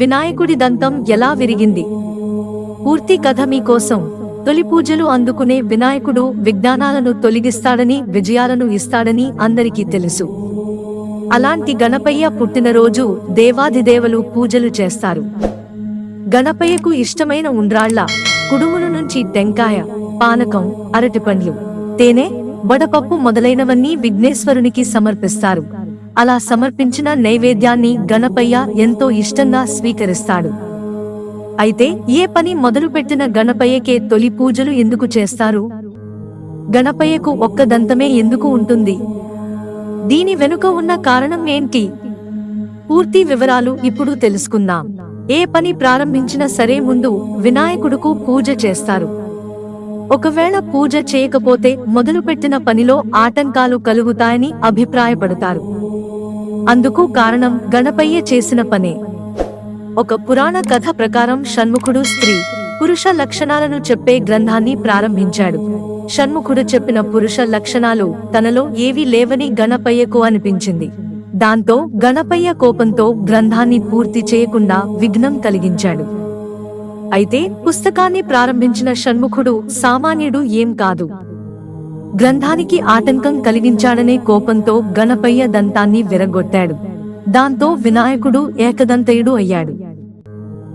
వినాయకుడి దంతం ఎలా విరిగింది? పూర్తి కథ మీకోసం తొలి పూజలు అందుకునే వినాయకుడు విజ్ఞానాలను తొలగిస్తాడని విజయాలను ఇస్తాడని అందరికీ తెలుసు. అలాంటి గణపయ్య పుట్టినరోజు దేవాదిదేవలు పూజలు చేస్తారు. గణపయ్యకు ఇష్టమైన ఉండ్రాళ్ళ కుడుముల నుంచి టెంకాయ పానకం అరటిపండ్లు తేనె వడపప్పు మొదలైనవన్నీ విఘ్నేశ్వరునికి సమర్పిస్తారు. అలా సమర్పించిన నైవేద్యాన్ని గణపయ్య ఎంతో ఇష్టంగా స్వీకరిస్తాడు. అయితే ఏ పని మొదలుపెట్టిన గణపయ్యకే తొలి పూజలు ఎందుకు చేస్తారు? గణపయ్యకు ఒక్క దంతమే ఎందుకు ఉంటుంది? దీని వెనుక ఉన్న కారణం ఏంటి? పూర్తి వివరాలు ఇప్పుడు తెలుసుకుందాం. ఏ పని ప్రారంభించినా సరే ముందు వినాయకుడుకు పూజ చేస్తారు. ఒకవేళ పూజ చేయకపోతే మొదలుపెట్టిన పనిలో ఆటంకాలు కలుగుతాయని అభిప్రాయపడతారు. అందుకు కారణం గణపయ్య చేసిన పనే. ఒక పురాణ కథ ప్రకారం షణ్ముఖుడు స్త్రీ పురుష లక్షణాలను చెప్పే గ్రంథాన్ని ప్రారంభించాడు. షణ్ముఖుడు చెప్పిన పురుష లక్షణాలు తనలో ఏవీ లేవని గణపయ్యకు అనిపించింది. దాంతో గణపయ్య కోపంతో గ్రంథాన్ని పూర్తి చేయకుండా విఘ్నం కలిగించాడు. అయితే పుస్తకాన్ని ప్రారంభించిన షణ్ముఖుడు సామాన్యుడు ఏం కాదు. గ్రంథానికి ఆటంకం కలిగించాడనే కోపంతో గణపయ్య దంతాన్ని విరగొట్టాడు. దాంతో వినాయకుడు ఏకదంతయుడు అయ్యాడు.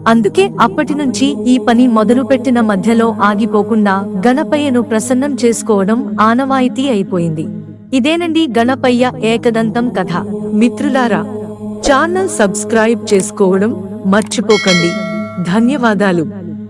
అందుకే అప్పటి నుంచి ఈ పని మొదలుపెట్టిన మధ్యలో ఆగిపోకుండా గణపయ్యను ప్రసన్నం చేసుకోవడం ఆనవాయితీ అయిపోయింది. ఇదేనండి గణపయ్య ఏకదంతం కథ. మిత్రులారా ఛానల్ సబ్స్క్రైబ్ చేసుకోవడం మర్చిపోకండి. ధన్యవాదాలు.